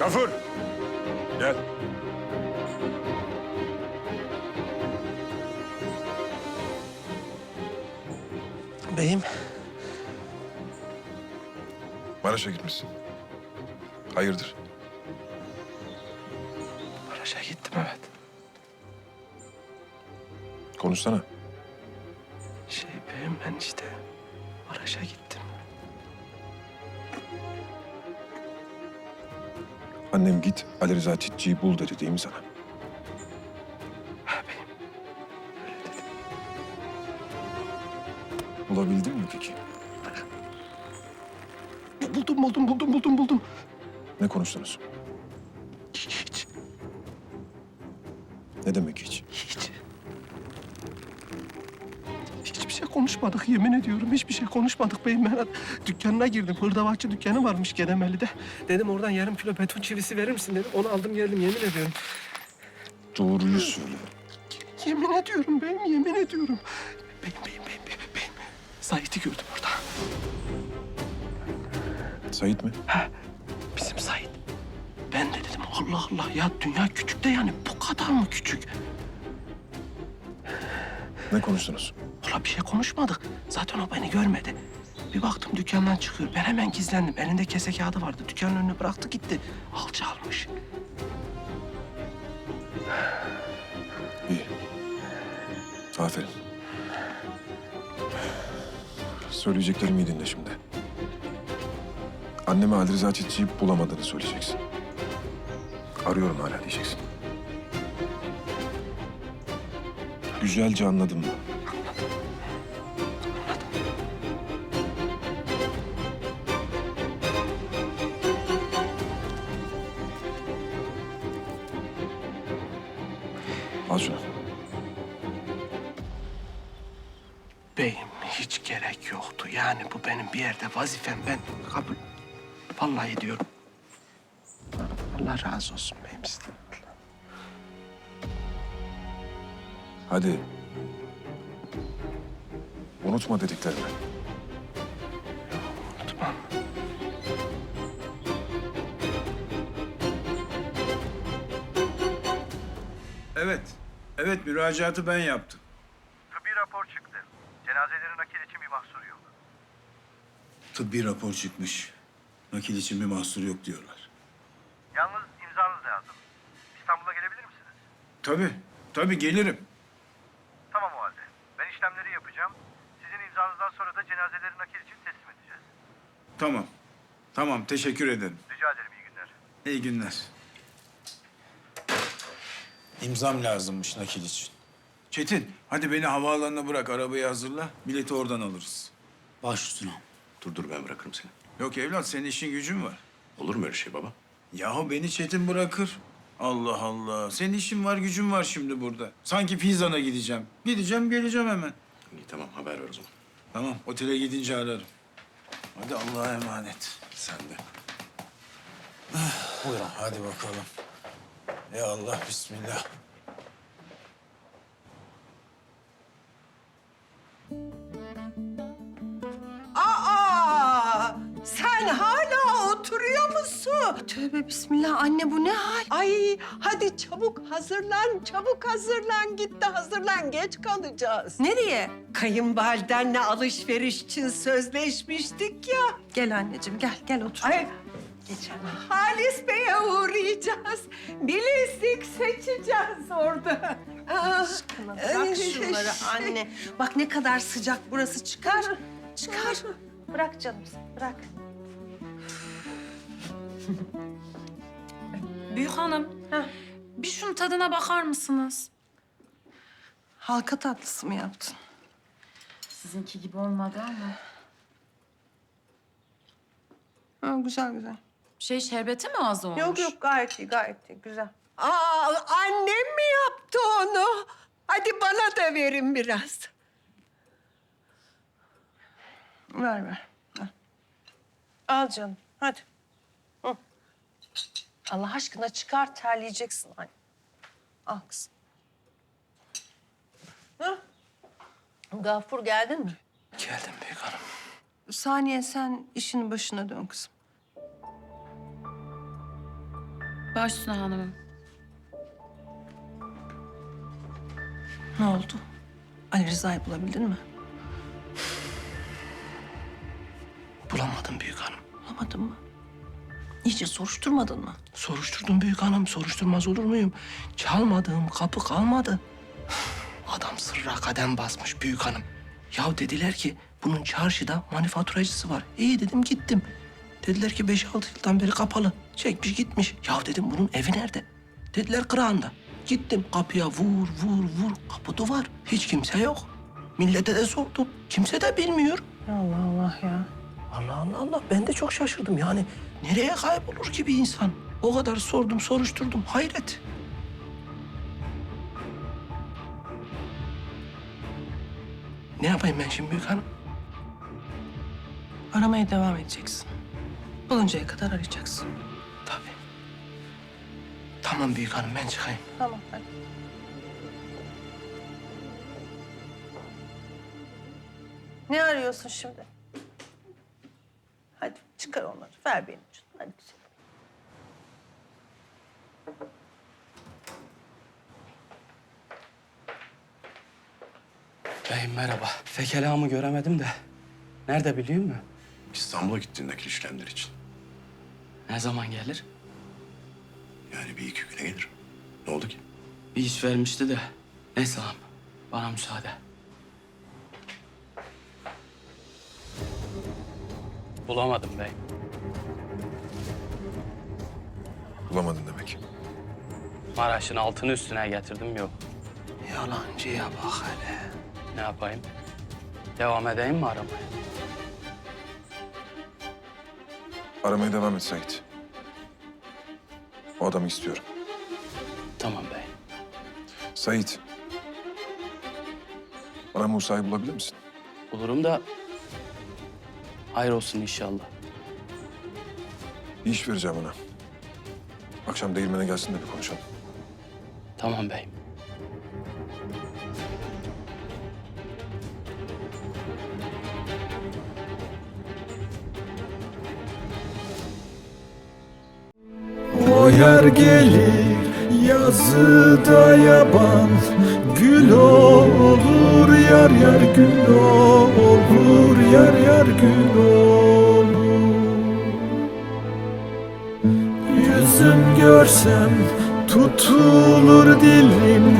Gafur! Gel. Beyim, Maraş'a gitmişsin. Hayırdır? Maraş'a gittim evet. Konuşsana. Şey beyim ben işte Maraş'a gittim. Annem git Ali Rıza Çitçi'yi bul dedi değil mi sana? Bulabildin mi peki? Buldum, buldum, buldum, buldum, buldum. Ne konuştunuz? Hiç, Ne demek hiç. Konuşmadık yemin ediyorum. Hiçbir şey konuşmadık beyim. Ben dükkanına girdim. Hırdavatçı dükkanı varmış Genemeli'de. Dedim oradan yarım kilo beton çivisi verir misin dedim. Onu aldım geldim yemin ediyorum. Doğruyu söyle. Yemin ediyorum beyim, yemin ediyorum. Beyim, beyim, beyim, beyim, beyim. Sait'i gördüm orada. Sait mi? Bizim Sait. Ben de dedim Allah Allah ya dünya küçük de yani bu kadar mı küçük? Ne konuştunuz? Valla bir şey konuşmadık. Zaten o beni görmedi. Bir baktım dükkandan çıkıyor. Ben hemen gizlendim. Elinde kese kağıdı vardı. Dükkanın önüne bıraktı gitti. Alçı almış. İyi. Aferin. Söyleyeceklerimi dinle şimdi. Anneme Ali Rıza Çitçi'yi bulamadığını söyleyeceksin. Arıyorum hala diyeceksin. Güzelce anladın mı? Beyim hiç gerek yoktu. Yani bu benim bir yerde vazifem. Ben kabul... Vallahi diyorum. Allah razı olsun beyim sizden. Hadi. Unutma dediklerimi. Unutmam. Evet. Evet müracaatı ben yaptım. Tıbbi rapor çıktı. Cenazelerin nakil için bir mahsur yok. Tıbbi rapor çıkmış. Nakil için bir mahsur yok diyorlar. Yalnız imzanız lazım. İstanbul'a gelebilir misiniz? Tabii. Tabii gelirim. Tamam o halde. Ben işlemleri yapacağım. Sizin imzanızdan sonra da cenazeleri nakil için teslim edeceğiz. Tamam. Tamam teşekkür ederim. Rica ederim iyi günler. İyi günler. İmzam lazımmış nakil için. Çetin hadi beni havaalanına bırak arabayı hazırla. Bileti oradan alırız. Baş üstüne. Dur dur ben bırakırım seni. Yok evlat senin işin gücün var. Olur mu öyle şey baba? Yahu beni Çetin bırakır. Allah Allah. Senin işin var gücün var şimdi burada. Sanki Pizan'a gideceğim. Gideceğim geleceğim hemen. İyi tamam haber ver o zaman. Tamam, otele gidince ararım. Hadi Allah'a emanet. Sen de. Buyurun. Hadi bakalım. Ya Allah, bismillah. Sen hala oturuyor musun? Tövbe bismillah anne bu ne hal? Ay hadi çabuk hazırlan, çabuk hazırlan. Git de hazırlan, geç kalacağız. Nereye? Kayınvalidenle alışveriş için sözleşmiştik ya. Gel anneciğim gel gel otur. Ay Geç Halis Bey'e uğrayacağız. Bilezik seçeceğiz orada. Aşkına bırak şunları anne. Bak ne kadar sıcak burası çıkar. Çıkar. Bırak canım bırak. Büyük hanım, bir şunun tadına bakar mısınız? Halka tatlısı mı yaptın? Sizinki gibi olmadı ama. Ha, güzel güzel. Şey şerbeti mi az olmuş? Yok yok gayet iyi gayet iyi güzel. aa, annem mi yaptı onu? Hadi bana da verin biraz. Ver ver. Al canım hadi. Allah aşkına çıkar terleyeceksin anne. Al kızım. Hı? Gafur geldin mi? Geldim büyük hanım. Saniye sen işinin başına dön kızım. Baş üstüne hanımım. Ne oldu? Ali Rıza'yı bulabildin mi? Bulamadım büyük hanım. Bulamadın mı? İyice soruşturmadın mı? Soruşturdum büyük hanım. Soruşturmaz olur muyum? Çalmadığım kapı kalmadı. Adam sırra kadem basmış büyük hanım. Ya dediler ki bunun çarşıda manifaturacısı var. İyi dedim gittim. Dediler ki beş altı yıldan beri kapalı. Çekmiş gitmiş. Ya dedim bunun evi nerede? Dediler kırağında. Gittim kapıya vur vur vur. Kapı duvar. Hiç kimse yok. Millete de sordum. Kimse de bilmiyor. Allah Allah ya. Allah Allah Allah ben de çok şaşırdım yani. Nereye kaybolur ki bir insan? O kadar sordum soruşturdum hayret. Ne yapayım ben şimdi büyük hanım? Aramaya devam edeceksin. Buluncaya kadar arayacaksın. Tabii. Tamam büyük hanım ben çıkayım. Tamam hadi. Ne arıyorsun şimdi? Çıkar onları. Ver benim için. Hadi güzel. Beyim merhaba. Fekelamı göremedim de. Nerede biliyor musun? İstanbul'a gittin nakil işlemleri için. Ne zaman gelir? Yani bir iki güne gelir. Ne oldu ki? Bir iş vermişti de. Neyse ağam. Bana müsaade. Bulamadım bey. Bulamadın demek. Maraş'ın altını üstüne getirdim yok. Yalancıya bak hele. Ne yapayım? Devam edeyim mi aramaya? Aramaya devam et Sait. O adamı istiyorum. Tamam bey. Sait. Bana Musa'yı bulabilir misin? Bulurum da hayır olsun inşallah. Bir iş vereceğim ona. Akşam değirmene gelsin de bir konuşalım. Tamam beyim. O yer gelir yazıda yaban Gül olur yar yar gül olur Yar yar gül olur. Yüzüm görsem tutulur dilim